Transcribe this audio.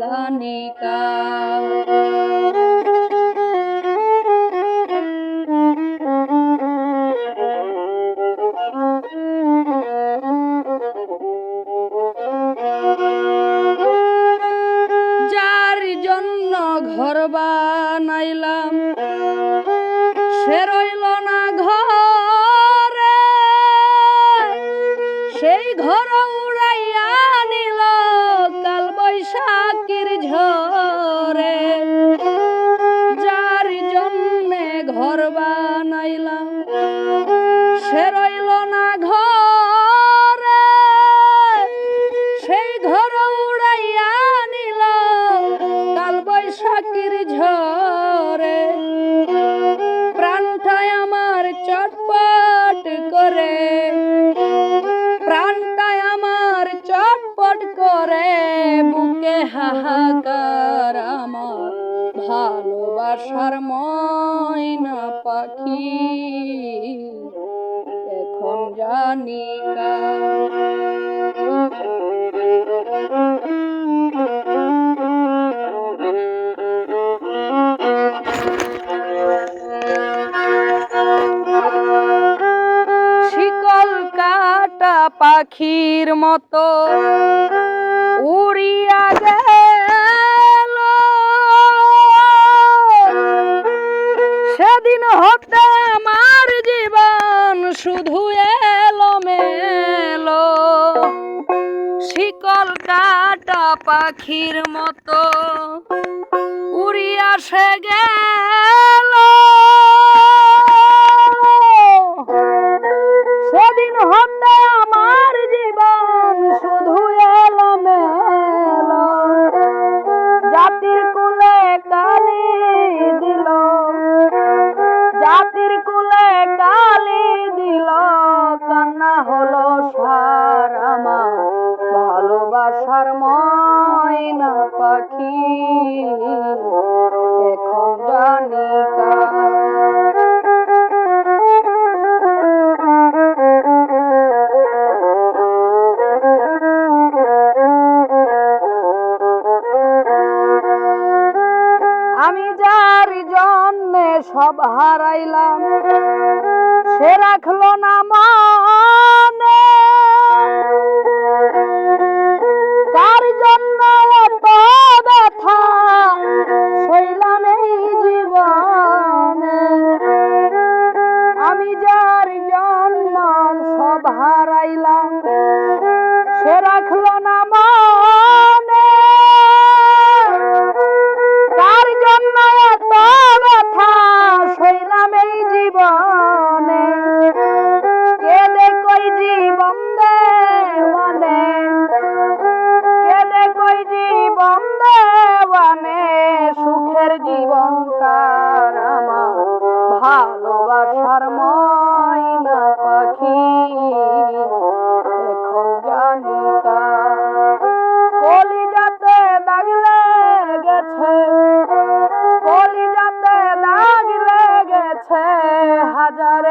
জানি কার যার জন্য ঘর বানাইলাম সে হাহাকার আমার। ভালোবাসার ময়না পাখি। এখন জানি শিকল কাটা পাখির মতো। উড়িয়া গেল। সেদিন হতে আমার জীবন শুধু এলো মেলো শিকল কাটা পাখির মতো। উড়িয়া সে গেল। ভালোবাসার ময়না পাখি এখন জানি আমি যার জন্যে সব হারাইলাম সে রাখল না মানে হারাইলাম সে রাখল লেগেছে